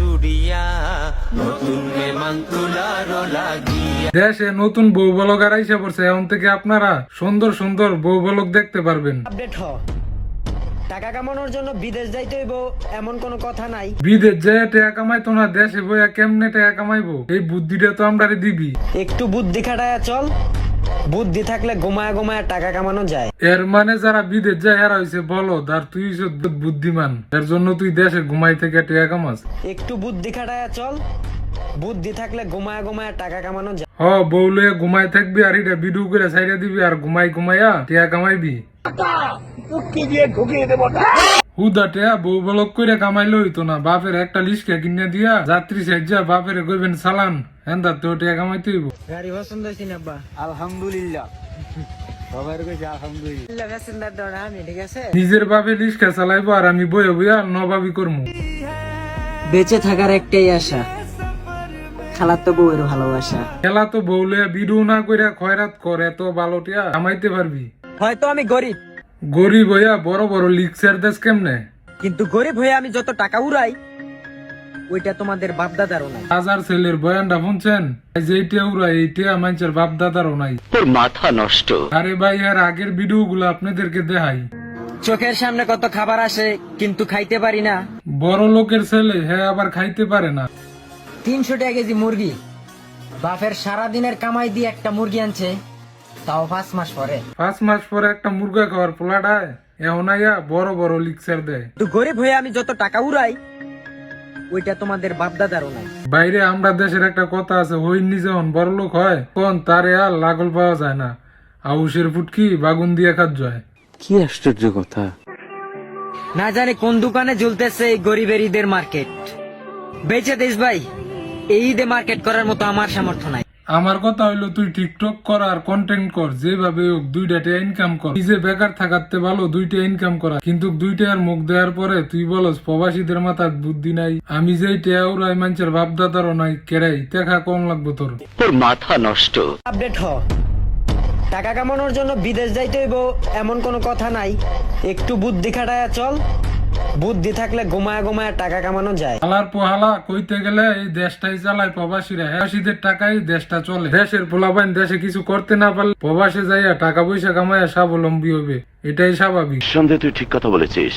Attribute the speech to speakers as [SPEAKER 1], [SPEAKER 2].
[SPEAKER 1] জুড়িয়া নতুন মেমান তুলারো লাগিয়া।
[SPEAKER 2] দেশে নতুন বউ বলগার আইসা পড়ছে এখন থেকে আপনারা সুন্দর সুন্দর বউ বলক দেখতে পারবেন।
[SPEAKER 3] আপডেট হ। টাকা কামানোর জন্য বিদেশ যাইতে হইব এমন কোনো কথা নাই।
[SPEAKER 2] বিদেশ যায় টাকা কামাইতো না দেশে বইয়া কেমনে টাকা কামাইবো? এই বুদ্ধিটা তো আমরা দিবি।
[SPEAKER 3] একটু বুদ্ধি খাটায়া চল। বুদ্ধি থাকলে ঘুমায় ঘুমায় টাকা কামানো যায়।
[SPEAKER 2] এর মানে যারা বিদেশ যায় এরা হইছে বলো আর তুই বুদ্ধিমান। এর জন্য তুই দেশে ঘুমাই থেকে টাকা কামাস।
[SPEAKER 3] একটু বুদ্ধি খাটায়া চল। বুদ্ধি থাকলে ঘুমায় ঘুমায় টাকা কামানো যায়।
[SPEAKER 2] হ বউলে ঘুমাই থাকবি আর এটা ভিডিও করে সাইডে দিবি আর ঘুমাই ঘুমাইয়া টিয়া কামাইবি। হুদা টেয়া বউ বলক করে কামাইলে হইতো না। বাপের একটা লিস্কা কিনে দিয়া যাত্রী সাহায্যা বাপের কইবেন সালান হেন্দা তো টাকা কামাইতে হইব।
[SPEAKER 3] গাড়ি পছন্দ হয়েছি না বা
[SPEAKER 4] আলহামদুলিল্লাহ।
[SPEAKER 2] নিজের বাপে লিস্কা চালাইবো আর আমি বইয়া বইয়া নবাবি করমু।
[SPEAKER 3] বেঁচে থাকার একটাই আশা খালার তো বউয়ের ভালোবাসা।
[SPEAKER 2] খেলা তো বউ ভিডিও না কইরা খয়রাত করে এত ভালো টিয়া কামাইতে পারবি?
[SPEAKER 3] হয়তো আমি গরিব।
[SPEAKER 2] গরিব হইয়া বড় বড় লিক্সার দেশ কেমনে?
[SPEAKER 3] কিন্তু গরিব হয়ে আমি যত টাকা উড়াই ওইটা তোমাদের বাপদাদারও নাই।
[SPEAKER 2] হাজার ছেলের বয়ানটা শুনছেন? এই যে এইটা মানুষের বাপ দাদারও নাই।
[SPEAKER 5] তোর মাথা নষ্ট।
[SPEAKER 2] আরে ভাই আর আগের ভিডিও গুলো আপনাদেরকে দেখাই।
[SPEAKER 3] চোখের সামনে কত খাবার আসে কিন্তু খাইতে পারি না।
[SPEAKER 2] বড় লোকের ছেলে হ্যাঁ আবার খাইতে পারে না।
[SPEAKER 3] তিনশো টাকা কেজি মুরগি। বাপের সারাদিনের কামাই দিয়ে একটা মুরগি আনছে। তাও পাঁচ মাস পরে।
[SPEAKER 2] পাঁচ মাস পরে একটা মুরগা খাওয়ার পোলাটায় এখন আইয়া বড় বড় লিক্সার দেয়।
[SPEAKER 3] তো গরিব হয়ে আমি যত টাকা উড়াই ওইটা তোমাদের বাপদাদারও নাই।
[SPEAKER 2] বাইরে আমরা দেশের একটা কথা আছে হই নিজে হন বড় লোক হয় কোন তারে আর লাগল পাওয়া যায় না। আউসের ফুটকি বাগুন দিয়ে খাত যায়।
[SPEAKER 5] কি আশ্চর্য কথা।
[SPEAKER 3] না জানি কোন দোকানে ঝুলতেছে এই গরিবের ঈদের মার্কেট। বেঁচে দিস ভাই এই ঈদে মার্কেট করার মতো আমার সামর্থ্য নাই।
[SPEAKER 2] আমার কথা হইল তুই টিকটক কর আর কন্টেন্ট কর যেভাবে হোক দুইটা ইনকাম কর। নিজে বেকার থাকাতে ভালো দুইটা ইনকাম করা। কিন্তু দুইটা আর মুখ দেওয়ার পরে তুই বলস প্রবাসীদের মাথার বুদ্ধি নাই। আমি যেই টেয়া উড়াই মানুষের বাপদাদারও নাই। কেরাই দেখা কম লাগবো তোর।
[SPEAKER 5] তোর মাথা নষ্ট।
[SPEAKER 3] আপডেট হ। টাকা কামানোর জন্য বিদেশ যাইতে হইব এমন কোনো কথা নাই। একটু বুদ্ধি খাটায়া চল। বুদ্ধি থাকলে ঘুমায় ঘুমায় টাকা কামানো যায়।
[SPEAKER 2] হালার পোহালা কইতে গেলে এই দেশটাই চালায় প্রবাসীরা প্রবাসীদের টাকাই দেশটা চলে। দেশের পোলাপাইন দেশে কিছু করতে না পারলে প্রবাসে যাইয়া টাকা পয়সা কামাইয়া স্বাবলম্বী হবে এটাই স্বাভাবিক।
[SPEAKER 5] সন্দেহ তুই ঠিক কথা বলেছিস।